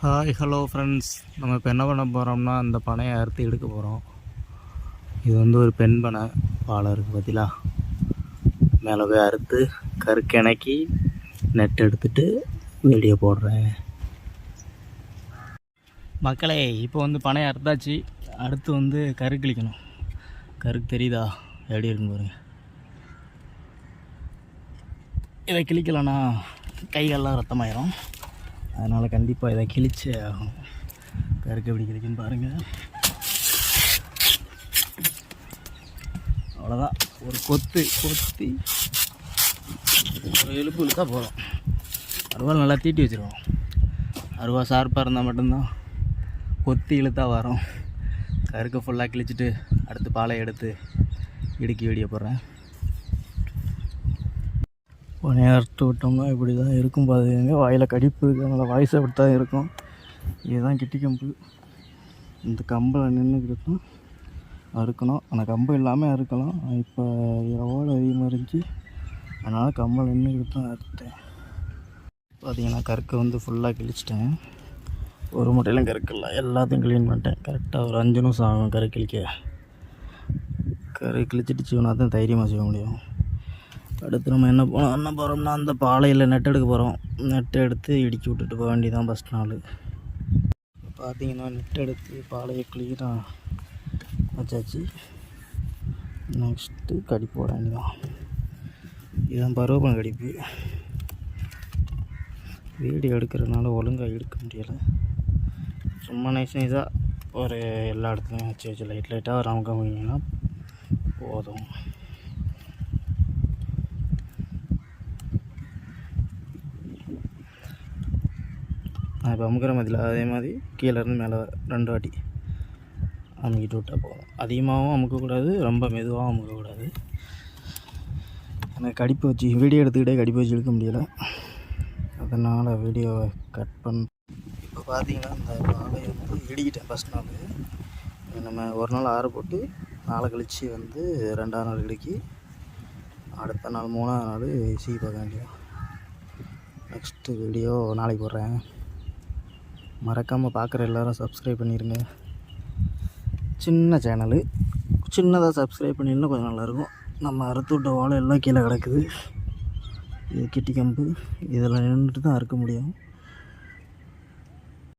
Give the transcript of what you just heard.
Hi hello friends நம்ம இப்போ என்ன பண்ண போகிறோம்னா அந்த பனையை அறுத்து எடுக்க போகிறோம் இது வந்து ஒரு பெண் பனை பாலை இருக்குது பார்த்தீங்களா மேலே போய் அறுத்து கருக்கிணக்கி நெட் எடுத்துட்டு வீடியோ போடுறேன். மக்களே இப்போ வந்து பனையை அறுத்தாச்சு. அடுத்து வந்து கரு கிழிக்கணும். கருக்கு தெரியுதா? எப்படி இருக்குன்னு பாருங்க. இதை கிழிக்கலன்னா கைகள்லாம் ரத்தமாயிரும். அதனால் கண்டிப்பாக இதை கிழிச்சே ஆகும். கருக்கு எப்படி கிடைக்குன்னு பாருங்கள் அவ்வளோதான் ஒரு கொத்து கொத்தி ஒரு எலும்பு இழுத்தா போதும். அருவாள் நல்லா தீட்டி வச்சுருவோம். அருவா ஷார்ப்பாக இருந்தால் மட்டும்தான் கொத்தி இழுத்தா வரும். கருக்கை ஃபுல்லாக கிழிச்சிட்டு அடுத்து பாலை எடுத்து இடுக்கி வெடிய போடுறேன் உடனே அறுத்து விட்டோம்னா இப்படி தான் இருக்கும் பாதுங்க வாயில் கடிப்பு இருக்குது அதனால் வாய்ஸ் அப்படி தான் இருக்கும். இதுதான் கிட்டி கம்பு. இந்த கம்பில் நின்றுக்கிட்டு தான் அறுக்கணும். ஆனால் கம்பு இல்லாமல் அறுக்கலாம். இப்போ எவ்வளோ அதிகமாக இருந்துச்சு. அதனால் கம்பில் நின்றுக்கிட்டு தான் அறுத்தேன் பார்த்தீங்கன்னா கற்கை வந்து ஃபுல்லாக கிழிச்சிட்டேன். ஒரு முட்டையிலும் கருக்கில்ல எல்லாத்தையும் க்ளீன் பண்ணிட்டேன். கரெக்டாக ஒரு அஞ்சு நிமிஷம் ஆகும் கரு கிழிக்க. கரு கிழிச்சிட்டு செய்யணும் தான் தைரியமாக செய்ய முடியும். அடுத்து நம்ம என்ன போனோம் என்ன போகிறோம்னா அந்த பாலையில் நெட் எடுக்க போகிறோம் நெட் எடுத்து இடிச்சு விட்டுட்டு போக வேண்டியதான் ஃபஸ்ட் நாள். பார்த்தீங்கன்னா நெட் எடுத்து பாலையை க்ளீனாக வச்சாச்சு. நெக்ஸ்ட்டு கடிப்பு போட வேண்டியதான் இதுதான் பருவப்பன கடிப்பு. வீடியோ எடுக்கிறதுனால ஒழுங்காக எடுக்க முடியலை. சும்மா நைஸ் நைஸாக ஒரு எல்லா இடத்துலையும் வச்சு வச்சு லைட் லைட்டாக ஒரு அமுக்க போதும். நான் இப்போ அமுக்கிற மதியில் அதே மாதிரி கீழே இருந்து மேலே ரெண்டு வாட்டி அமுக்கிட்டு விட்டால் போதும். அதிகமாகவும் அமுக்கக்கூடாது ரொம்ப மெதுவாகவும் அமுக்கக்கூடாது. எனக்கு கடிப்பு வச்சு வீடியோ எடுத்துக்கிட்டே கடிப்பு வச்சு எடுக்க முடியலை. அதனால் வீடியோவை கட் பண்ண இப்போ பார்த்தீங்கன்னா இந்த பாலையை வந்து இடிக்கிட்டேன் ஃபஸ்ட் நாள். நம்ம ஒரு நாள் ஆற போட்டு நாளை கழித்து வந்து ரெண்டாவது நாள் இடுக்கி அடுத்த நாள் மூணாவது நாள் சீ பார்க்க வேண்டியது நெக்ஸ்ட்டு வீடியோ நாளைக்கு போடுறேன். மறக்காமல் பார்க்குற எல்லோரும் சப்ஸ்கிரைப் பண்ணிடுங்க சின்ன சேனலு சின்னதாக சப்ஸ்கிரைப் பண்ணிருந்தால் கொஞ்சம் நல்லாயிருக்கும் நம்ம அறுத்து விட்ட வாழை எல்லாம் கீழே கிடக்குது. இது கிட்டி கம்பு. இதில் நின்றுட்டு தான் அறுக்க முடியும்.